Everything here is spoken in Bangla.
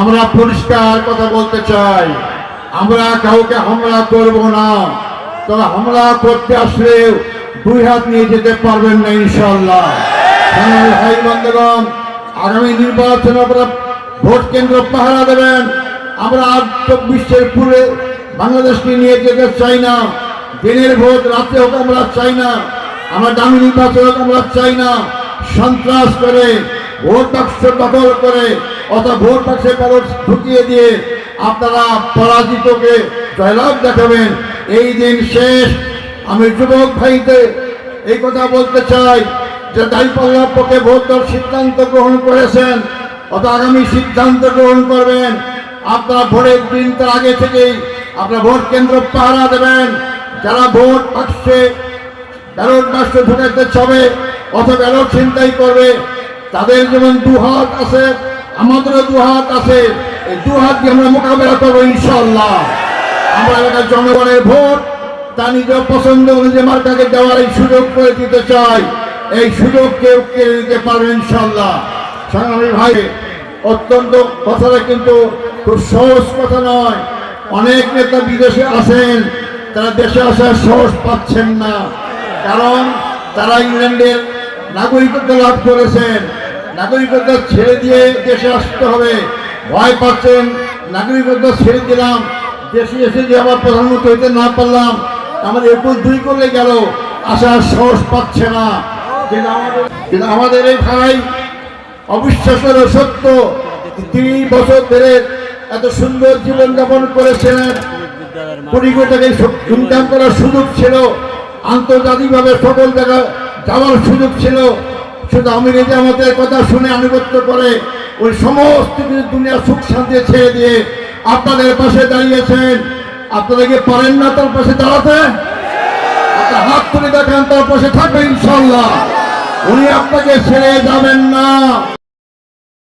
আমরা পরিষ্কার কথা বলতে চাই। আমরা কাউকে হামলা করব না। তবে হামলা করতে আসলে দুই হাত নিয়ে যেতে পারবেন না ইনশাল্লাহ আগামী নির্বাচনে আপনারা ভোট কেন্দ্র পাহারা দেবেন। আমরা আর চব্বিশের পুরে বাংলাদেশকে নিয়ে যেতে চাই না। দিনের ভোট, রাতে হোক আমরা চাই না। আমরা দামি নির্বাচন হোক আমরা চাই না। সন্ত্রাস করে, ভোট বাক্স দখল করে অথবা ভোট বাক্সে কারও ঢুকিয়ে দিয়ে আপনারা পরাজিতকে জয়লাভ দেখাবেন। এই দিন শেষ। আমি যুবক ভাইতে এই কথা বলতে চাই যে দায়িত্বের পক্ষে ভোট দেওয়ার সিদ্ধান্ত গ্রহণ করেছেন অত আগামী সিদ্ধান্ত গ্রহণ করবেন। আপনারা ভোটের দিন তার আগে থেকেই আপনারা ভোট কেন্দ্র পাহারা দেবেন। যারা ভোট বাক্সে ব্যালট বাক্স ঢুকাতে চাবে অথবা ব্যালট ছিনতাই করবে, তাদের যেমন দু হাত আছে আমাদেরও দু হাত আছে। এই দু হাত দিয়ে আমরা মোকাবেলা করব ইনশাল্লাহ আমরা এলাকার জনগণের ভোট, তা নিজ পছন্দ অনুযায়ী মার্কাকে দেওয়ার এই সুযোগ করে দিতে চাই। এই সুযোগ কেউ কেড়ে নিতে পারবে ইনশাল্লাহ সংগ্রামী ভাই, অত্যন্ত কথাটা কিন্তু খুব সহজ কথা নয়। অনেক নেতা বিদেশে আছেন তারা দেশে আসার সাহস পাচ্ছেন না। কারণ তারা ইংল্যান্ডের নাগরিকত্ব লাভ করেছেন। নাগরিকত্ব ছেড়ে দিয়ে দেশে আসতে হবে। ভয় পাচ্ছেন, নাগরিকত্ব ছেড়ে দিলাম। দেশে এসে যে আবার প্রধানমন্ত্রী হইতে না পারলাম আমার একুশ দুই করলে গেল। আসার সাহস পাচ্ছে না। কিন্তু আমাদের আমাদের এই ভাই অবিশ্বাসের সত্য। তিনি বছর ধরে এত সুন্দর জীবনযাপন করেছিলেন কোটি কোটি ইনকাম করার সুযোগ ছিল। আন্তর্জাতিকভাবে সকল জায়গা যাওয়ার সুযোগ ছিল। শুধু আমির জামাতের কথা শুনে আনুগত্য করে ওই সমস্ত কিছু দুনিয়া সুখ শান্তি ছেড়ে দিয়ে আপনাদের পাশে দাঁড়িয়েছেন। আপনারা কি পারেন না তার পাশে দাঁড়াতে? আপনার হাত তুলে দেখেন, তার পাশে থাকবে ইনশাল্লাহ উনি আপনাকে ছেড়ে যাবেন না।